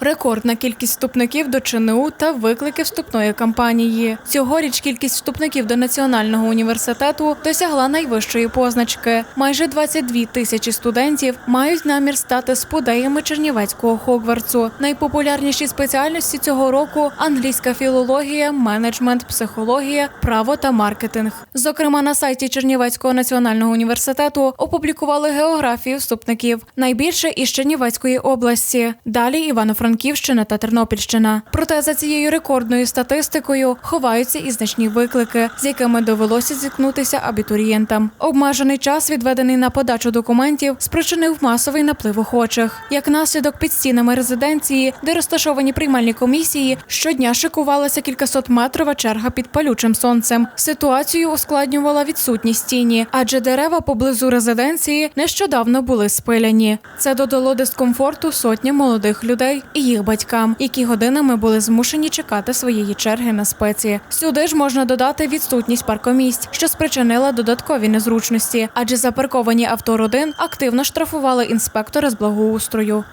Рекордна кількість вступників до ЧНУ та виклики вступної кампанії. Цьогоріч кількість вступників до національного університету досягла найвищої позначки. Майже 22 тисячі студентів мають намір стати спудеями Чернівецького Хогвартсу. Найпопулярніші спеціальності цього року англійська філологія, менеджмент, психологія, право та маркетинг. Зокрема, на сайті Чернівецького національного університету опублікували географію вступників найбільше із Чернівецької області. Далі Івано-Франківщина та Тернопільщина. Проте за цією рекордною статистикою ховаються і значні виклики, з якими довелося зіткнутися абітурієнтам. Обмежений час, відведений на подачу документів, спричинив масовий наплив охочих. Як наслідок під стінами резиденції, де розташовані приймальні комісії, щодня шикувалася кількасотметрова черга під палючим сонцем. Ситуацію ускладнювала відсутність тіні, адже дерева поблизу резиденції нещодавно були спиляні. Це додало дискомфорту сотням молодих людей і їх батькам, які годинами були змушені чекати своєї черги на спеції. Сюди ж можна додати відсутність паркомісць, що спричинила додаткові незручності, адже запарковані авто родин активно штрафували інспектори з благоустрою.